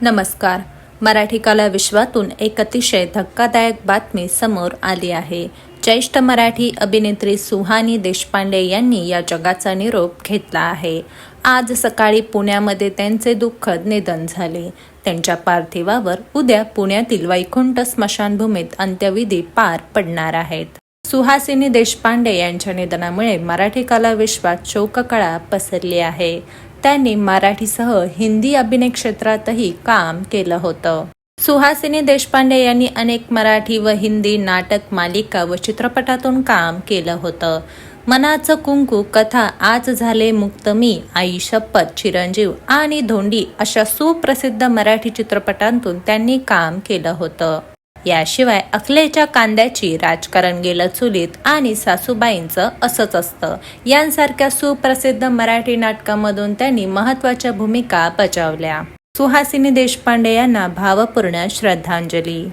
नमस्कार. मराठी कला विश्वातून एक अतिशय धक्कादायक बातमी समोर आली आहे. ज्येष्ठ मराठी अभिनेत्री सुहानी देशपांडे यांनी या जगाचा निरोप घेतला आहे. आज सकाळी पुण्यामध्ये त्यांचे दुःखद निधन झाले. त्यांच्या पार्थिवावर उद्या पुण्यातील वैकुंठ स्मशानभूमीत अंत्यविधी पार पडणार आहेत. सुहासिनी देशपांडे यांच्या निधनामुळे मराठी कला विश्वात शोककळा पसरली आहे. त्यांनी मराठीसह हिंदी अभिनय क्षेत्रातही काम केलं होतं. सुहासिनी देशपांडे यांनी अनेक मराठी व हिंदी नाटक मालिका व चित्रपटातून काम केलं होतं. मनाचं कुंकू कथा आज झाले मुक्त मी आई शपथ चिरंजीव आणि धोंडी अशा सुप्रसिद्ध मराठी चित्रपटांतून त्यांनी काम केलं होतं. याशिवाय अखलेच्या कांद्याची राजकारण गेलं चुलीत आणि सासूबाईंचं असंच असतं. यांसारख्या सुप्रसिद्ध मराठी नाटकामधून त्यांनी महत्त्वाच्या भूमिका बजावल्या. सुहासिनी देशपांडे यांना भावपूर्ण श्रद्धांजली.